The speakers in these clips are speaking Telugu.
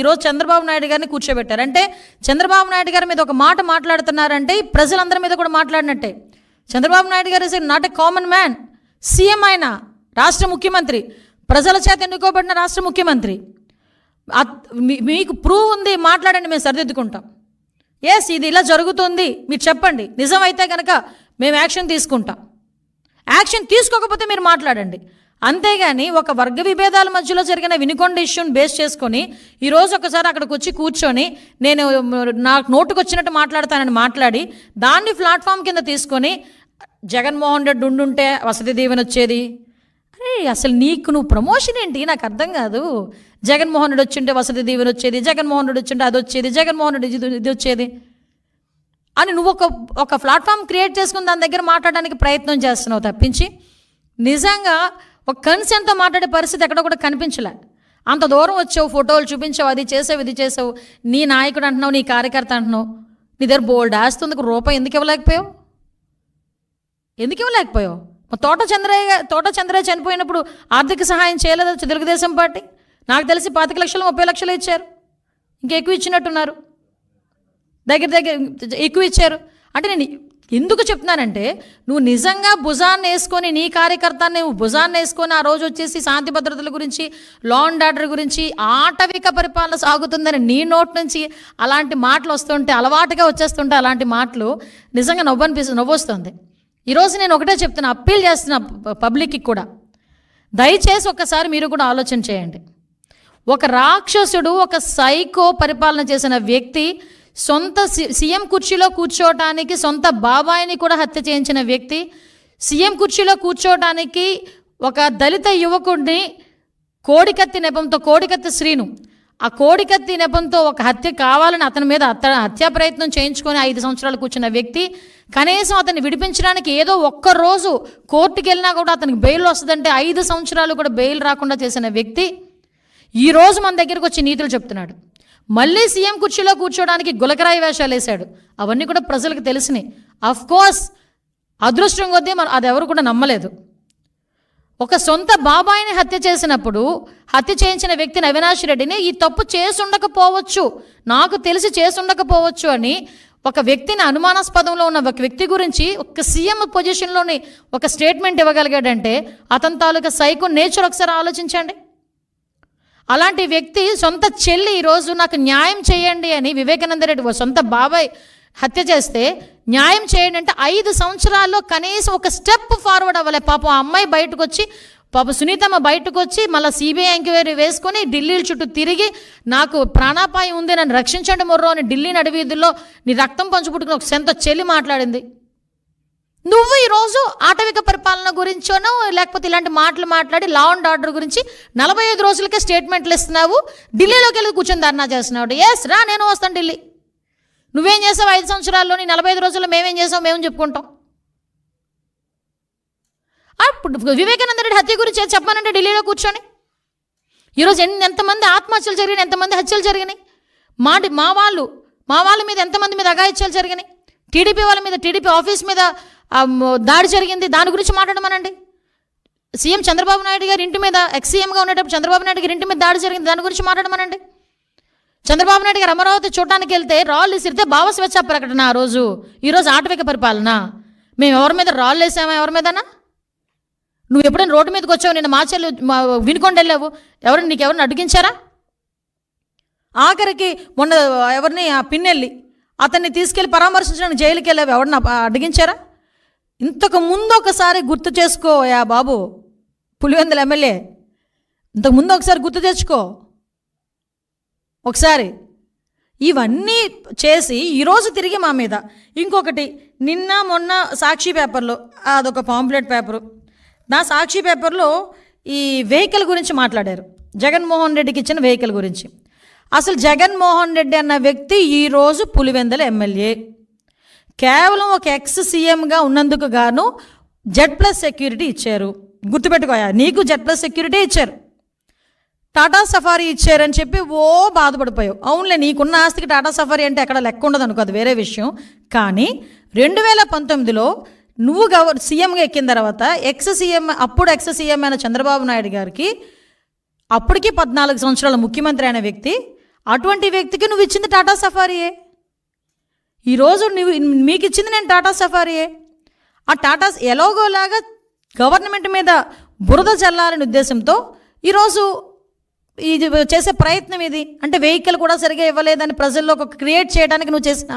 ఈరోజు చంద్రబాబు నాయుడు గారిని కూర్చోబెట్టారు. అంటే చంద్రబాబు నాయుడు గారి మీద ఒక మాట మాట్లాడుతున్నారంటే ప్రజలందరి మీద కూడా మాట్లాడినట్టే. Chandrababu Naidu garu is not a common man CM ఆయన రాష్ట్ర ముఖ్యమంత్రి ప్రజల చేత ఎన్నుకోబడిన రాష్ట్ర ముఖ్యమంత్రి. మీకు ప్రూవ్ ఉంది మాట్లాడండి మేము సరిదిద్దుకుంటాం. ఎస్ ఇది ఇలా జరుగుతుంది మీరు చెప్పండి. నిజమైతే కనుక మేము యాక్షన్ తీసుకుంటాం. యాక్షన్ తీసుకోకపోతే మీరు మాట్లాడండి. అంతేగాని ఒక వర్గ విభేదాల మధ్యలో జరిగిన వినుకొండ ఇష్యూని బేస్ చేసుకొని ఈరోజు ఒకసారి అక్కడికి వచ్చి కూర్చొని నేను నాకు నోటుకు వచ్చినట్టు మాట్లాడతానని మాట్లాడి దాన్ని ప్లాట్ఫామ్ కింద తీసుకొని జగన్మోహన్ రెడ్డి ఉండుంటే వసతి దీవెన వచ్చేది? అరే అసలు నీకు నువ్వు ప్రమోషన్ ఏంటి? నాకు అర్థం కాదు. జగన్మోహన్ రెడ్డి వచ్చింటే వసతి దీవెన వచ్చేది జగన్మోహన్ రెడ్డి వచ్చింటే అది వచ్చేది జగన్మోహన్ రెడ్డి ఇది ఇది వచ్చేది అని నువ్వు ఒక ఒక ప్లాట్ఫామ్ క్రియేట్ చేసుకుని దాని దగ్గర మాట్లాడడానికి ప్రయత్నం చేస్తున్నావు తప్పించి. నిజంగా ఒక కన్సెంట్తో మాట్లాడే పరిస్థితి ఎక్కడ కూడా కనిపించలే. అంత దూరం వచ్చావు ఫోటోలు చూపించావు అది చేసావు ఇది చేసావు. నీ నాయకుడు అంటున్నావు నీ కార్యకర్త అంటున్నావు. నీ దగ్గర బోల్డ్ ఆస్తుంది రూపాయి ఎందుకు ఇవ్వలేకపోయావు? ఎందుకు ఇవ్వలేకపోయావు? మా తోట చంద్రయ్య తోట చంద్రయ్య చనిపోయినప్పుడు ఆర్థిక సహాయం చేయలేదు తెలుగుదేశం పార్టీ? నాకు తెలిసి పాతిక లక్షలు ముప్పై లక్షలు ఇచ్చారు. ఇంకా ఎక్కువ ఇచ్చినట్టున్నారు. దగ్గర దగ్గర ఎక్కువ ఇచ్చారు. అంటే నేను ఎందుకు చెప్తున్నానంటే నువ్వు నిజంగా భుజాన్ని వేసుకొని నీ కార్యకర్తని నువ్వు భుజాన్ని వేసుకొని ఆ రోజు వచ్చేసి శాంతి భద్రతల గురించి లా అండ్ ఆర్డర్ గురించి ఆటవిక పరిపాలన సాగుతుందని నీ నోట్ నుంచి అలాంటి మాటలు వస్తుంటే అలవాటుగా వచ్చేస్తుంటే అలాంటి మాటలు నిజంగా నవ్వు నవ్వొస్తుంది. ఈరోజు నేను ఒకటే చెప్తున్నా అప్పీల్ చేస్తున్నా పబ్లిక్కి కూడా. దయచేసి ఒక్కసారి మీరు కూడా ఆలోచన చేయండి. ఒక రాక్షసుడు ఒక సైకో పరిపాలన చేసిన వ్యక్తి సొంత సి- సీఎం కుర్చీలో కూర్చోవటానికి సొంత బాబాయిని కూడా హత్య చేయించిన వ్యక్తి సీఎం కుర్చీలో కూర్చోవటానికి ఒక దళిత యువకుడిని కోడికత్తి నెపంతో కోడికత్తి శ్రీను ఆ కోడికత్తి నెపంతో ఒక హత్య కావాలని అతని మీద అత హత్యా ప్రయత్నం చేయించుకొని ఐదు సంవత్సరాలు కూర్చున్న వ్యక్తి కనీసం అతన్ని విడిపించడానికి ఏదో ఒక్క రోజు కోర్టుకి వెళ్ళినా కూడా అతనికి బెయిల్ వస్తుందంటే ఐదు సంవత్సరాలు కూడా బెయిల్ రాకుండా చేసిన వ్యక్తి ఈ రోజు మన దగ్గరకు వచ్చి నీతులు చెప్తున్నాడు. మళ్ళీ సీఎం కుర్చీలో కూర్చోడానికి గులకరాయి వేషాలు వేశాడు. అవన్నీ కూడా ప్రజలకు తెలిసినాయి. అఫ్ కోర్స్ అదృష్టం కొద్దీ మన అది ఎవరు కూడా నమ్మలేదు. ఒక సొంత బాబాయిని హత్య చేసినప్పుడు హత్య చేయించిన వ్యక్తిని అవినాష్ రెడ్డిని ఈ తప్పు చేసుండకపోవచ్చు నాకు తెలిసి చేసుండకపోవచ్చు అని ఒక వ్యక్తిని అనుమానాస్పదంలో ఉన్న ఒక వ్యక్తి గురించి ఒక సీఎం పొజిషన్లోని ఒక స్టేట్మెంట్ ఇవ్వగలిగాడంటే అతని తాలూకా సైకో నేచర్ ఒకసారి ఆలోచించండి. అలాంటి వ్యక్తి సొంత చెల్లి ఈరోజు నాకు న్యాయం చేయండి అని వివేకానంద రెడ్డి ఓ సొంత బాబాయ్ హత్య చేస్తే న్యాయం చేయండి అంటే ఐదు సంవత్సరాల్లో కనీసం ఒక స్టెప్ ఫార్వర్డ్ అవ్వలే. పాపం ఆ అమ్మాయి బయటకు వచ్చి పాప సునీతమ్మ బయటకు వచ్చి మళ్ళీ సిబిఐ ఎంక్వైరీ వేసుకొని ఢిల్లీ చుట్టూ తిరిగి నాకు ప్రాణాపాయం ఉంది నన్ను రక్షించండి మొర్రో అని ఢిల్లీ నడివీధుల్లో నీ రక్తం పంచుపుట్టుకుని ఒక సొంత చెల్లి మాట్లాడింది. నువ్వు ఈరోజు ఆటవిక పరిపాలన గురించోనో లేకపోతే ఇలాంటి మాటలు మాట్లాడి లా అండ్ ఆర్డర్ గురించి నలభై ఐదు రోజులకే స్టేట్మెంట్లు ఇస్తున్నావు. ఢిల్లీలోకి వెళ్ళి కూర్చొని ధర్నా చేస్తున్నావు. ఎస్ రా నేను వస్తాను ఢిల్లీ. నువ్వేం చేసావు? ఐదు సంవత్సరాల్లోని నలభై ఐదు రోజుల్లో మేమేం చేసావు మేము చెప్పుకుంటాం? అప్పుడు వివేకానంద రెడ్డి హత్య గురించి చెప్పానంటే ఢిల్లీలో కూర్చొని? ఈరోజు ఎన్ని ఎంతమంది ఆత్మహత్యలు జరిగినాయి? ఎంతమంది హత్యలు జరిగినాయి? మా డి- మా వాళ్ళు మా వాళ్ళ మీద ఎంతమంది మీద అఘాయిత్యాలు జరిగినాయి? టీడీపీ వాళ్ళ మీద టీడీపీ ఆఫీస్ మీద దాడి జరిగింది. దాని గురించి మాట్లాడమనండి. సీఎం చంద్రబాబు నాయుడు గారి ఇంటి మీద ఎక్స్సీఎంగా ఉండేటప్పుడు చంద్రబాబు నాయుడు గారి ఇంటి మీద దాడి జరిగింది. దాని గురించి మాట్లాడమనండి. చంద్రబాబు నాయుడు గారు అమరావతి చూడడానికి వెళ్తే రాళ్ళు విసిరితే భావ స్వేచ్ఛ ప్రకటన ఆ రోజు. ఈరోజు ఆటవిక పరిపాలన. మేము ఎవరి మీద రాళ్ళు వేసామా? ఎవరి మీదనా? నువ్వు ఎప్పుడైనా రోడ్డు మీదకి వచ్చావు? నేను మాచెల్లు మా వినుకొండ వెళ్ళావు. ఎవరిని నీకు ఎవరిని అడిగించారా ఆఖరికి మొన్న ఎవరిని ఆ పిన్నెల్లి అతన్ని తీసుకెళ్ళి పరామర్శించడానికి జైలుకి వెళ్ళావు. ఎవరిని అడిగించారా ఇంతకు ముందు ఒకసారి గుర్తు చేసుకో యా బాబు. పులివెందుల ఎమ్మెల్యే. ఇంతకు ముందు ఒకసారి గుర్తు తెచ్చుకో. ఒకసారి. ఇవన్నీ చేసి ఈరోజు తిరిగి మా మీద. ఇంకొకటి నిన్న మొన్న సాక్షి పేపర్లో అదొక పాంప్లెట్ పేపరు. నా సాక్షి పేపర్లో ఈ వెహికల్ గురించి మాట్లాడారు. జగన్మోహన్ రెడ్డికి ఇచ్చిన వెహికల్ గురించి. అసలు జగన్మోహన్ రెడ్డి అన్న వ్యక్తి ఈరోజు పులివెందల ఎమ్మెల్యే. కేవలం ఒక ఎక్స్ సీఎంగా ఉన్నందుకు గాను జెడ్ ప్లస్ సెక్యూరిటీ ఇచ్చారు. గుర్తుపెట్టుకోయా నీకు జెడ్ ప్లస్ సెక్యూరిటీ ఇచ్చారు. టాటా సఫారీ ఇచ్చారని చెప్పి ఓ బాధపడిపోయావు. అవునులే నీకున్న ఆస్తికి టాటా సఫారీ అంటే ఎక్కడ లెక్క ఉండదు అనుకో అది వేరే విషయం. కానీ రెండు వేల పంతొమ్మిదిలో నువ్వు గవ సీఎంగా ఎక్కిన తర్వాత ఎక్స్ సీఎం అప్పుడు ఎక్స్ సీఎం అయిన చంద్రబాబు నాయుడు గారికి అప్పటికి పద్నాలుగు సంవత్సరాల ముఖ్యమంత్రి అయిన వ్యక్తి అటువంటి వ్యక్తికి నువ్వు ఇచ్చింది టాటా సఫారీయే. ఈరోజు నువ్వు మీకు ఇచ్చింది నేను టాటా సఫారీయే. ఆ టాటా ఎలాగోలాగా గవర్నమెంట్ మీద బురద చల్లాలనే ఉద్దేశంతో ఈరోజు ఇది చేసే ప్రయత్నం ఇది. అంటే వెహికల్ కూడా సరిగా ఇవ్వలేదని ప్రజల్లో ఒక క్రియేట్ చేయడానికి నువ్వు చేసిన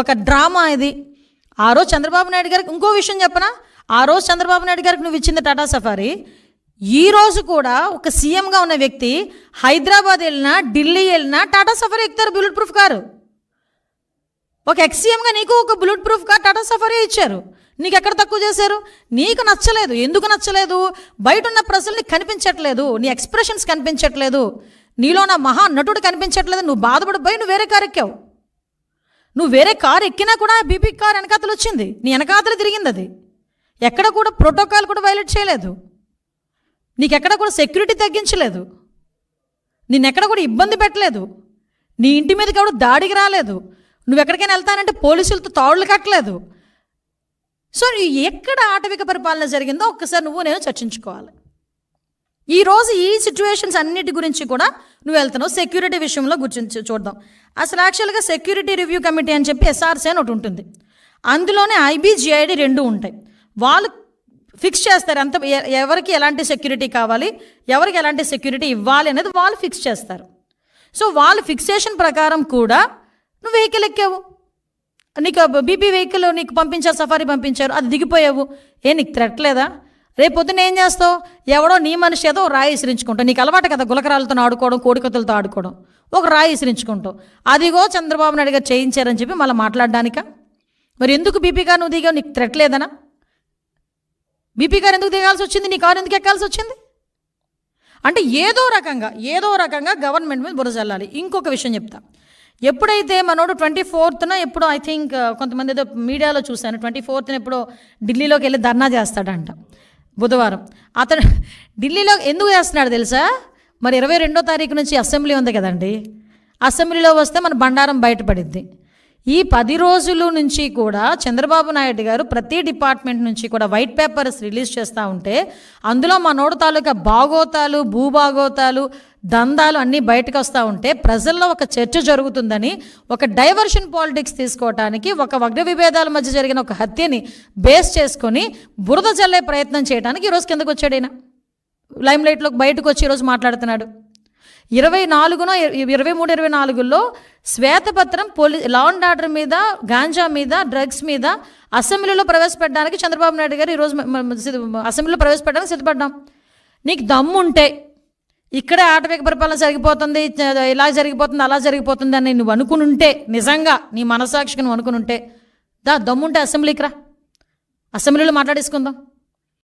ఒక డ్రామా ఇది. ఆ రోజు చంద్రబాబు నాయుడు గారికి ఇంకో విషయం చెప్పనా? ఆ రోజు చంద్రబాబు నాయుడు గారికి నువ్వు ఇచ్చింది టాటా సఫారీ. ఈ రోజు కూడా ఒక సీఎంగా ఉన్న వ్యక్తి హైదరాబాద్ వెళ్ళినా ఢిల్లీ వెళ్ళినా టాటా సఫారీ ఎక్కుతారు బుల్లెట్ ప్రూఫ్ కారు. ఒక ఎక్సీఎంగా నీకు ఒక bullet proof car Tata Safari ఇచ్చారు. నీకు ఎక్కడ తక్కువ చేశారు? నీకు నచ్చలేదు. ఎందుకు నచ్చలేదు? బయట ఉన్న ప్రజల్ని కనిపించట్లేదు. నీ ఎక్స్ప్రెషన్స్ కనిపించట్లేదు. నీలో నా మహా నటుడు కనిపించట్లేదు. నువ్వు బాధపడిపోయి నువ్వు వేరే కారు ఎక్కావు. నువ్వు వేరే కారు ఎక్కినా కూడా బీపీ కార్ వెనకాతలు వచ్చింది. నీ వెనకాతలు తిరిగింది అది. ఎక్కడ కూడా ప్రోటోకాల్ కూడా వైలేట్ చేయలేదు. నీకెక్కడ కూడా సెక్యూరిటీ తగ్గించలేదు. నిన్నెక్కడ కూడా ఇబ్బంది పెట్టలేదు. నీ ఇంటి మీదకి ఎవడు దాడికి రాలేదు. నువ్వు ఎక్కడికైనా వెళ్తానంటే పోలీసులతో తాళ్ళు కట్టలేదు. సో ఎక్కడ ఆటవిక పరిపాలన జరిగిందో ఒక్కసారి నువ్వు నేను చర్చించుకోవాలి. ఈరోజు ఈ సిచ్యువేషన్స్ అన్నిటి గురించి కూడా నువ్వు వెళ్తున్నావు. సెక్యూరిటీ విషయంలో గుర్తించి చూద్దాం. అసలు యాక్చువల్గా సెక్యూరిటీ రివ్యూ కమిటీ అని చెప్పి ఎస్ఆర్సీ అని ఒకటి ఉంటుంది. అందులోనే ఐబీ జిఐడి రెండు ఉంటాయి. వాళ్ళు ఫిక్స్ చేస్తారు ఎంత ఎ- ఎవరికి ఎలాంటి సెక్యూరిటీ కావాలి ఎవరికి ఎలాంటి సెక్యూరిటీ ఇవ్వాలి అనేది వాళ్ళు ఫిక్స్ చేస్తారు. సో వాళ్ళ ఫిక్సేషన్ ప్రకారం కూడా నువ్వు వెహికల్ ఎక్కావు. నీకు బీపీ వెహికల్ నీకు పంపించారు సఫారీ పంపించారు అది దిగిపోయావు. ఏ నీకు థ్రెట్ లేదా? రేపు పొద్దున్న ఏం చేస్తావు? ఎవడో నీ మనిషి ఏదో రాయి ఇసిరించుకుంటావు నీకు అలవాటు కదా గులకరాలతో ఆడుకోవడం కోడికత్తులతో ఆడుకోవడం. ఒక రాయి ఇసిరించుకుంటావు అదిగో చంద్రబాబు నాయుడు గారు చేయించారని చెప్పి మళ్ళీ మాట్లాడడానికా? మరి ఎందుకు బీపీ నువ్వు దిగావు? నీకు థ్రెట్ బీపీ గారు ఎందుకు దిగాల్సి వచ్చింది? నీ కారు ఎందుకు ఎక్కాల్సి వచ్చింది? అంటే ఏదో రకంగా ఏదో రకంగా గవర్నమెంట్ మీద బుర్ర చల్లాలి ఇంకొక విషయం చెప్తా. ఎప్పుడైతే మనోడు ట్వంటీ ఫోర్త్న ఎప్పుడో ఐ థింక్ కొంతమంది ఏదో మీడియాలో చూశాను. ట్వంటీ ఫోర్త్న ఎప్పుడో ఢిల్లీలోకి వెళ్ళి ధర్నా చేస్తాడంట బుధవారం. అతను ఢిల్లీలో ఎందుకు చేస్తున్నాడు తెలుసా? మరి ఇరవై రెండో తారీఖు నుంచి అసెంబ్లీ ఉంది కదండి. అసెంబ్లీలో వస్తే మన బండారం బయటపడిద్ది. ఈ పది రోజుల నుంచి కూడా చంద్రబాబు నాయుడు గారు ప్రతి డిపార్ట్మెంట్ నుంచి కూడా వైట్ పేపర్స్ రిలీజ్ చేస్తూ ఉంటే అందులో మనోడు తాలూకా బాగోతాలు భూభాగోతాలు దందాలు అన్నీ బయటకు వస్తూ ఉంటే ప్రజల్లో ఒక చర్చ జరుగుతుందని ఒక డైవర్షన్ పాలిటిక్స్ తీసుకోవటానికి ఒక వగ్ర విభేదాల మధ్య జరిగిన ఒక హత్యని బేస్ చేసుకొని బురద చల్లే ప్రయత్నం చేయడానికి ఈరోజు కిందకు వచ్చాడు ఆయన లైమ్లైట్లోకి బయటకు వచ్చి ఈరోజు మాట్లాడుతున్నాడు. ఇరవై నాలుగున ఇరవై మూడు ఇరవై నాలుగులో శ్వేతపత్రం పోలీ లా అండ్ ఆర్డర్ మీద గాంజా మీద డ్రగ్స్ మీద అసెంబ్లీలో ప్రవేశపెట్టడానికి చంద్రబాబు నాయుడు గారు ఈరోజు అసెంబ్లీలో ప్రవేశపెట్టడానికి సిద్ధపడ్డాం. నీకు దమ్ము ఉంటే ఇక్కడే ఆటవిక పరిపాలన జరిగిపోతుంది ఇలా జరిగిపోతుంది అలా జరిగిపోతుంది అని నువ్వు అనుకుని ఉంటే నిజంగా నీ మనసాక్షికి నువ్వు అనుకుని ఉంటే దా దమ్ముంటే అసెంబ్లీకి రా. అసెంబ్లీలో మాట్లాడేసుకుందాం.